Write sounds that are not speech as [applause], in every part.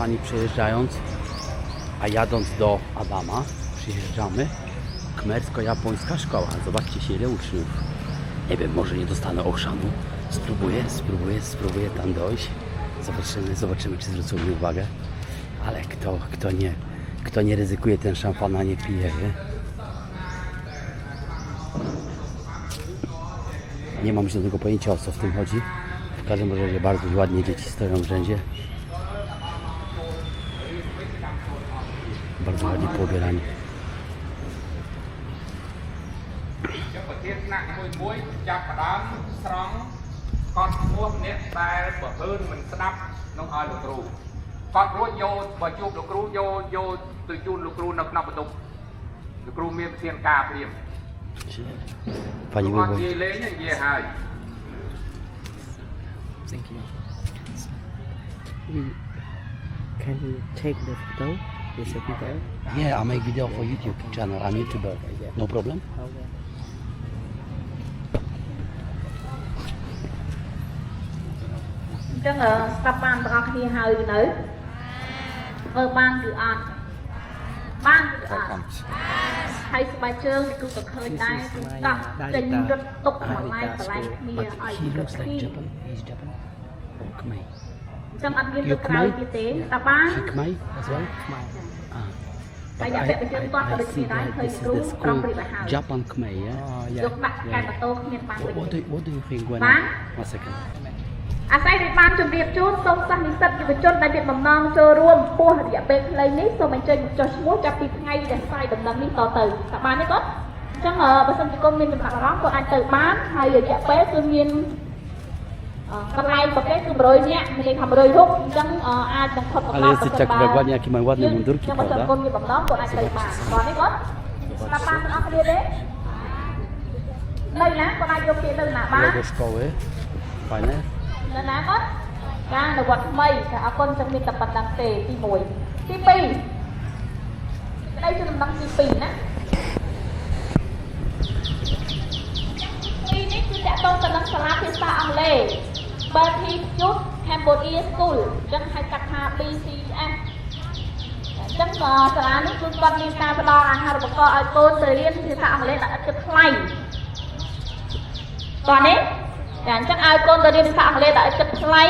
kochani, przejeżdżając, a jadąc do Adama, przyjeżdżamy, kmersko-japońska szkoła. Zobaczcie się, ile uczniów. Nie wiem, może nie dostanę ochrzanu. Spróbuję, spróbuję, spróbuję tam dojść. Zobaczymy, zobaczymy, czy zwrócą mi uwagę. Ale kto, kto nie, kto nie ryzykuje, ten szampana nie pije, nie? Nie mam żadnego pojęcia o co w tym chodzi. W każdym razie bardzo ładnie dzieci stoją w rzędzie. Bardzo ładnie poubierani. ចុះប្រធានថ្នាក់មួយមួយៗចាប់ផ្ដើមស្រង់កត់ឈ្មោះអ្នកដែលបើហឺនមិនស្ដាប់នឹងឲ្យលោកគ្រូកត់រួចយកបើជួបលោកគ្រូយកយកទៅជូនលោកគ្រូនៅក្នុងបន្ទប់លោកគ្រូមានប្រធានការព្រាម Pani គាត់និ wywozi. យាយលេងនិយាយហើយ Thank you. We- Can you take the photo? Is it there? Yeah, I make video for YouTube channel. I'm YouTuber. No problem? Okay. អញ្ចឹងអឺស្ដាប់បានទាំងអស់គ្នាហើយឬនៅធ្វើបានគឺអត់បានគឺអត់ហើយស្បែកជើងគឺក៏ឃើញដែរគឺតោះចេញរត់ទុកមកឡាយកន្លែងគ្នាឲ្យ But he រ looks ត់ like ពី Japan. He's Japan. Or Khmer. អញ្ចឹងអត់មានទៅក្រៅទៀតទេស្ដាប់បា ន He Khmer as well? Ah. But Saya I, bet betul I, tuan I kalau see kita that hari this is tu the orang school beri bahasa. Japan Khmer, yeah? Oh, យ yeah. កដាក់កែម៉ូតូគ្មានបាន What, what, do, what do you think when... Bán. One second. អាស្រ័យដោយបានជម្រាបជូនសូមសិស្សនិស្សិតយុវជនដែលមានបំណងចូលរួមពោះរយៈពេលខ្លីនេះសូមអញ្ជើញចុះឈ្មោះចាប់ពីថ្ងៃដែលផ្សាយដំណឹងនេះតទៅតើបានទេគាត់អញ្ចឹងអឺបើសិនជាគុំមានចំណាប់អារម្មណ៍គាត់អាចទៅបានហើយរយៈពេលគឺមាន Ale sejak berbuatnya kiman wat yang mundur kita dah. Lagu sekolah, mana? នៅណាគាត់ការអនុវត្តថ្មីតែអរគុណចឹងមានតែប៉ុណ្្នឹងទេទី1ទី2ក្តីជំដំណឹងទី2ណាទីនេះគឺតកតងទៅនឹងសាលាភាសាអង់គ្លេស Berkeley Youth Cambodia School អញ្ចឹងហៅកាត់ថា BCS អញ្ចឹងក៏សាលានេះគឺគាត់មានការផ្ដល់អាហារូបករណ៍ឲ្យកូនទៅរៀនភាសាអង់គ្លេសដែលឥតគិតថ្លៃតោះនេះចាអញ្ចឹងឲ្យកូនទៅរៀនភាសាអង់គ្លេសដែលឥតគិតថ្លៃ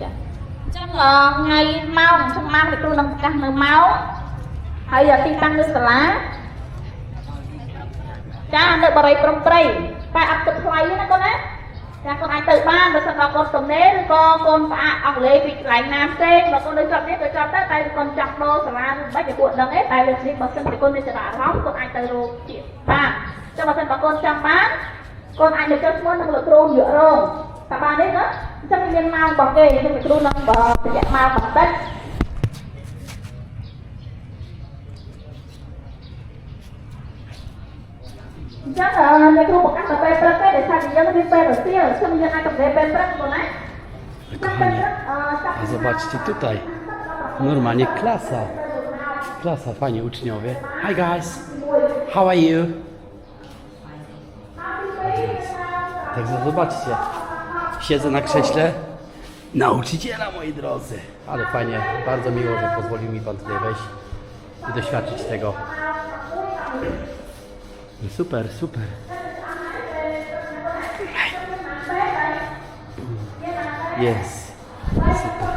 ចាអញ្ចឹងអឺថ្ងៃម៉ោងអញ្ចឹងម៉ោងលោកគ្រូនឹងប្រកាសនៅម៉ោងហើយទីតាំងនៅសាលាចានៅបរិយព្រំព្រៃតែអត់គិតថ្លៃទេណាកូនណា ចាកូនអាចទៅបានបើសិនបើកូនទំនេរឬក៏កូនផ្អាកអង់គ្លេសពីកន្លែងណាផ្សេងបើកូននៅជាប់នេះទៅជាប់ទៅតែកូនចាប់ដូរសាលាឬមិនឲ្យពួកដឹងទេតែលើនេះបើសិនជាកូនមានចំណាប់អារម្មណ៍កូនអាចទៅរកទៀតបានចុះបើសិនបើកូនចង់បានកូនអាចទៅចុះឈ្មោះនឹងលោកគ្រូយករងតើបានទេណាអញ្ចឹងមានម៉ោងរបស់គេអញ្ចឹងលោកគ្រូនឹងបើរយៈម៉ោងបន្តិចអញ្ចឹងអឺលោកគ្រូប្រកាសទៅពេលព្រឹកទេ ដោយសារតែយើងមានពេលរសៀលអញ្ចឹងយើងអាចទៅពេលព្រឹកបងណាចាំពេលព្រឹកអឺចាប់ A zobaczcie tutaj. Normalnie klasa. Klasa, fajnie uczniowie. Hi guys. How are you? Także zobaczcie. Siedzę na krześle nauczyciela, moi drodzy. Ale fajnie, bardzo miło, że pozwolił mi pan tutaj wejść i doświadczyć tego. Super, super. Jest. Super.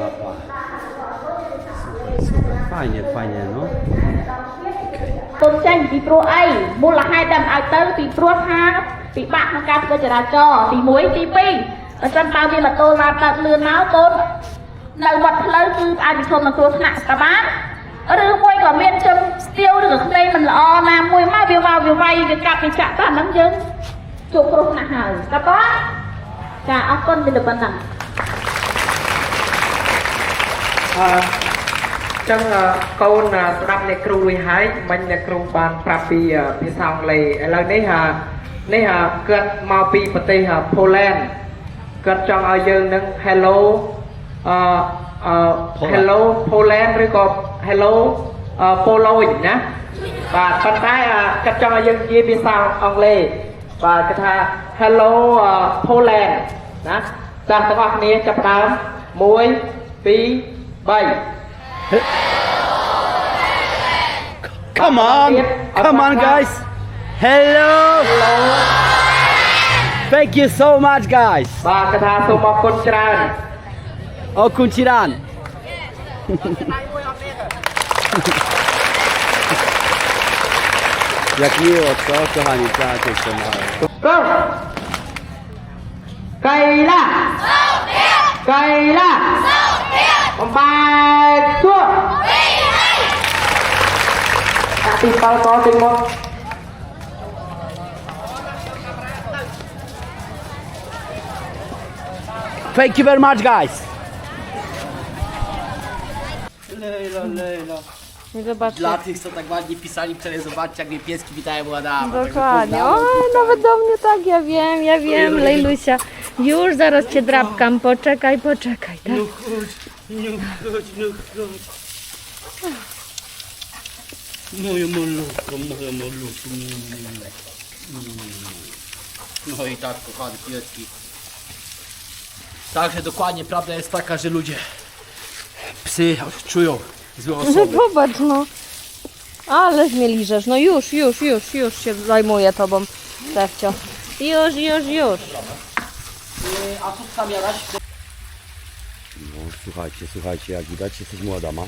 Mapa. Super, super. Fajnie, fajnie, no. Okej. ទុនចេញពីព្រោះអីមូលហេតុដែលមិនឲ្យទៅពីព្រោះថាពិបាកក្នុងការធ្វើចរាចរណ៍ទី1ទី2បើសិនបើមានម៉ូតូឡានបើកលឿនមកកូននៅវត្តផ្លូវគឺអាចប្រឈមនឹងគ្រោះថ្នាក់ក៏បានឬមួយក៏មានជនស្ទាវឬក៏ក្មេងមិនល្អណាមួយមកវាមកវាវាយវាកាប់វាចាក់ទៅអាហ្នឹងយើងជួបគ្រោះថ្នាក់ហើយតើបងចាអរគុណមានតែប៉ុណ្ណឹងអឺចឹងអឺកូនអឺស្ដាប់អ្នកគ្រូវិញហើយមិញអ្នកគ្រូបានប្រាប់ពីអឺភាសាអង់គ្លេសឥឡូវនេះអឺនេះអឺគាត់មកពីប្រទេសអឺ Poland គាត់ចង់ឲ្យយើងនឹង hello អឺអឺ Poland hello Poland ឬក៏ hello អឺ Poloid ណាបាទប៉ុន្តែអឺគាត់ចង់ឲ្យយើងនិយាយភាសាអង់គ្លេសបាទគាត់ថា Hello អឺ Poland ណាចាស់ទាំងអស់គ្នាចាប់ផ្ដើម1 2 3 Come on! Come on, guys! Hello! Thank you so much, guys! បាទកថាសូមអរគុណច្រើន O Kunciran! Jak miło, co kochani, tak E Якщо оце цього нічого тисяча. Ков! Кайла! Кайла! Памбайку! Kapipal kau timur. Thank you very much guys. Leila, Leila. I zobaczcie. Dla tych, co tak ładnie pisali wczoraj, zobaczcie, jak mnie pieski witają ładama. Dokładnie. Oj, nawet do mnie tak, ja wiem, ja wiem, Lejlusia. Już zaraz cię drapkam, poczekaj, poczekaj, tak? Moje malutko, moje malutko. No i tak, kochane pieski. Także dokładnie prawda jest taka, że ludzie, psy czują złe No osoby. popatrz, no. Ależ mnie liżesz. No już, już, już, już się zajmuję tobą, Stefcio. Już, już, już. A co tam jadać? No słuchajcie, słuchajcie, jak widać jesteśmy u Adama.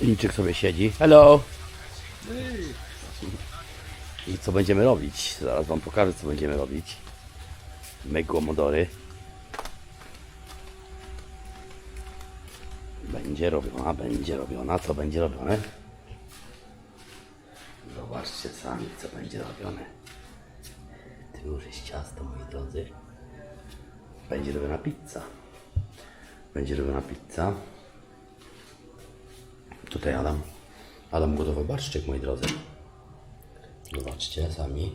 Liczek sobie siedzi. Hello! I co będziemy robić? Zaraz wam pokażę co będziemy robić. My głomodory. Będzie robiona, będzie robiona. Co będzie robione? Zobaczcie sami co będzie robione. Tu już jest ciasto moi drodzy. Będzie robiona pizza. Będzie robiona pizza. Tutaj Adam. Adam gotował barszczyk, moi drodzy. Zobaczcie sami.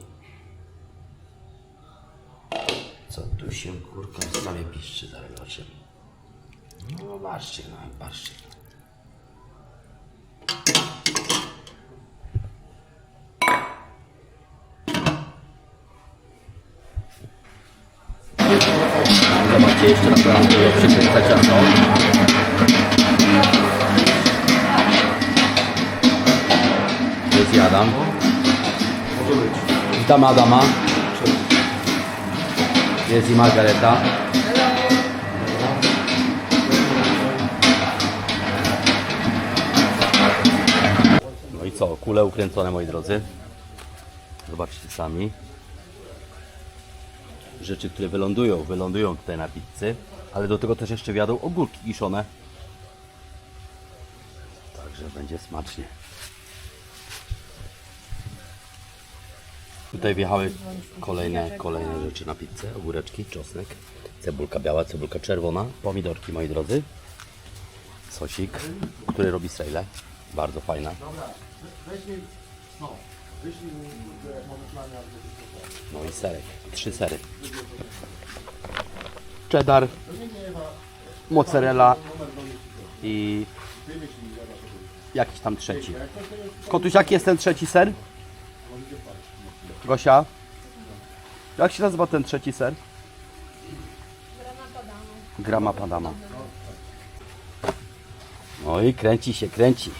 Co tu się kurka w stanie piszczy, zaraz zobaczymy. No barszczyk, no barszczyk. Zobaczcie jeszcze raz, jak to. Jest Adam. Witam Adama. Jest i Margareta. Kule ukręcone moi drodzy. Zobaczcie sami rzeczy, które wylądują, wylądują tutaj na pizzy, ale do tego też jeszcze wjadą ogórki kiszone. Także będzie smacznie. Tutaj wjechały kolejne, kolejne rzeczy na pizzę. Ogóreczki, czosnek, cebulka biała, cebulka czerwona, pomidorki moi drodzy, sosik, który robi srejle. Bardzo fajna. No i serek. Trzy sery. Cheddar, mozzarella i jakiś tam trzeci. Kotuś, jaki jest ten trzeci ser? Gosia? Jak się nazywa ten trzeci ser? Grama Padama. No i kręci się, kręci.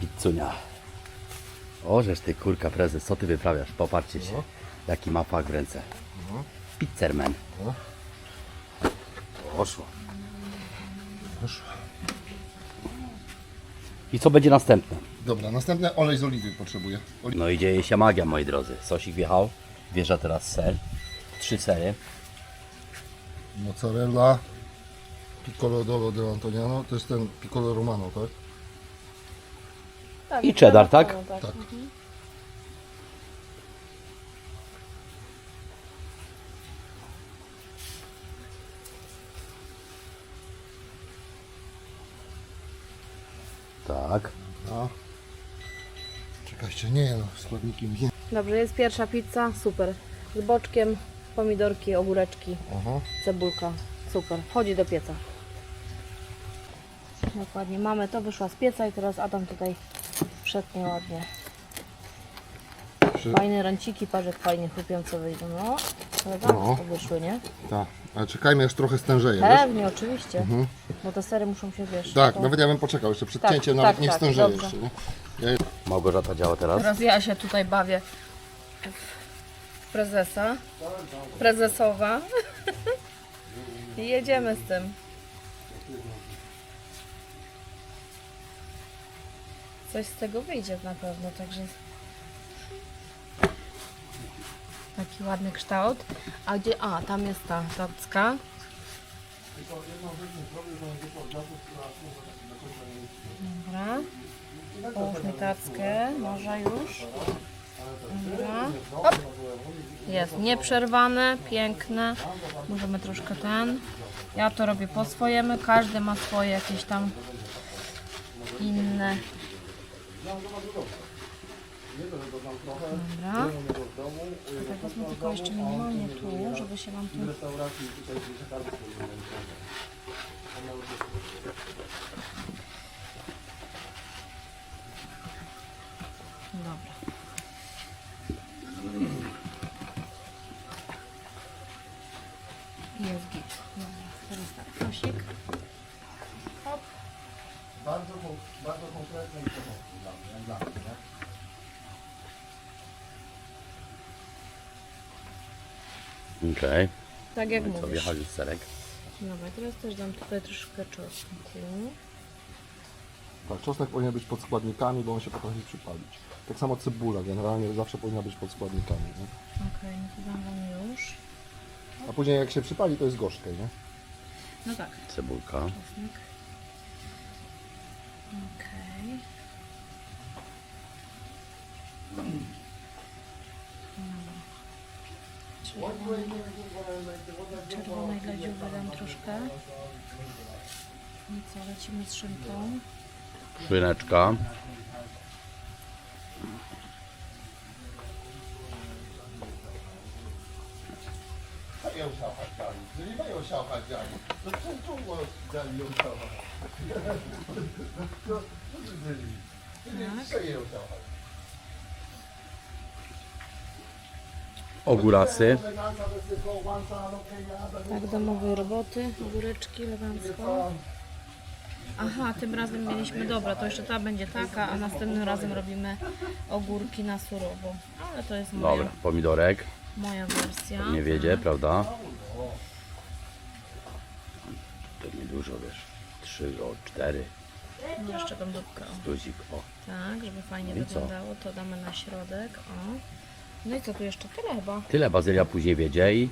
Pizzunia. O, żeż ty kurka prezes, co ty wyprawiasz? Popatrzcie się, jaki ma fak w ręce. Pizzerman. Poszło. I co będzie następne? Dobra, następne olej z oliwy potrzebuję. Oli- No i dzieje się magia, moi drodzy. Sosik wjechał, wjeżdża teraz ser. Trzy sery. Mozzarella, piccolo d'oro de Antoniano, to jest ten piccolo romano, tak? I cheddar, tak? Tak. Tak. A. Czekajcie, nie no, składniki mi. Dobrze, jest pierwsza pizza, super. Z boczkiem, pomidorki, ogóreczki, Aha. cebulka, super. Wchodzi do pieca. Dokładnie, mamy to, wyszła z pieca i teraz Adam tutaj przetnie ładnie. Czy... Fajne ranciki, patrz jak fajnie chrupiąco wyjdą. No, elegancko wyszły, nie? Tak, ale czekajmy aż trochę stężeje, wiesz? Pewnie, oczywiście. Bo te sery muszą się, wiesz... Tak, to- nawet ja bym poczekał jeszcze przed Tak, cięciem, tak, nawet niech tak, stężeje dobrze. jeszcze, nie? Małgorzata działa teraz. Teraz ja się tutaj bawię w prezesa. Prezesowa. [laughs] I jedziemy z tym. Coś z tego wyjdzie na pewno, także taki ładny kształt. A gdzie? A, tam jest ta tacka. Dobra. Połóż mi tackę, może już. Dobra. Hop. Jest nieprzerwane, piękne. Możemy troszkę ten. Ja to robię po swojemu, każdy ma swoje jakieś tam inne. Dobra. Tak wezmę tylko jeszcze minimalnie tu, żeby się nam tu... Dobra. Jest git. Dobra, teraz tak, prosik. Hop. Bardzo, bardzo konkretne i pomocne dla mnie, jak dla mnie, nie? Okej, Tak jak no mówisz. wjechali serek. Dobra, teraz też dam tutaj troszkę czosnku. Tak, czosnek powinien być pod składnikami, bo on się potrafi przypalić. Tak samo cebula generalnie zawsze powinna być pod składnikami, nie? Okej, no to dam wam już. A później jak się przypali, to jest gorzkie, nie? No tak, Cebulka. czosnek. Okej. Czerwonej ledziuwy dam troszkę. I co, lecimy z szynką. Szyneczka. Ogórasy. Tak, domowej roboty, ogóreczki elegancko. Aha, tym razem mieliśmy, dobra, to jeszcze ta będzie taka, a następnym razem robimy ogórki na surowo. Ale to jest moja, Dobra, pomidorek. moja wersja. Nie wiedzie, prawda? To niedużo, wiesz. Trzy, o cztery. No jeszcze gąbkę, o. Luzik, o. Tak, żeby fajnie No i co? wyglądało, to damy na środek, o. No i co, tu jeszcze tyle chyba. Tyle bazylia później wiedzie i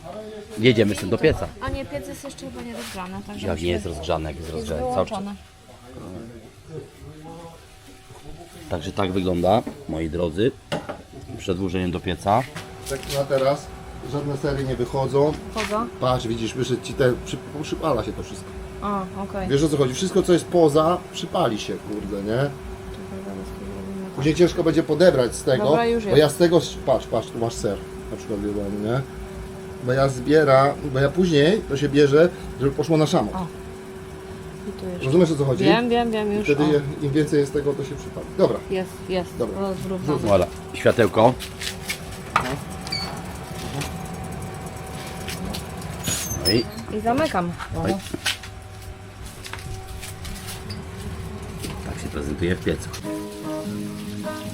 jedziemy z tym do pieca. A nie, piec jest jeszcze chyba nie rozgrzany, także Jak nie jest rozgrzany, jak jest jest rozgrzany. Cały czas. wyłączony. Także tak wygląda, moi drodzy. Przed włożeniem do pieca. Tak na teraz żadne sery nie wychodzą. Poza? Patrz, widzisz, wyszedł ci te, przy, przypala się to wszystko. A, okej. Wiesz o co chodzi? Wszystko co jest poza, przypali się, kurde, nie? Później ciężko będzie podebrać z tego, Dobra, już bo ja z tego, patrz, patrz, tu masz ser, na przykład wiadomo, nie? Bo ja zbiera, bo ja później to się bierze, żeby poszło na szamot. O. I tu jeszcze. Rozumiesz o co chodzi? Wiem, wiem, wiem już. Wtedy O, je- im więcej jest tego, to się przypali. Dobra, jest, jest. Dobra. Rozrównamy. Voilà. Światełko. No i I zamykam. Oj. tak się prezentuje w piecu. Bye.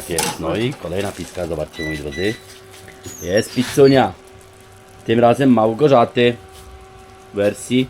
Tak jest. No i kolejna pizka, zobaczcie moi drodzy. Jest pizzunia. Tym razem Małgorzaty. W wersji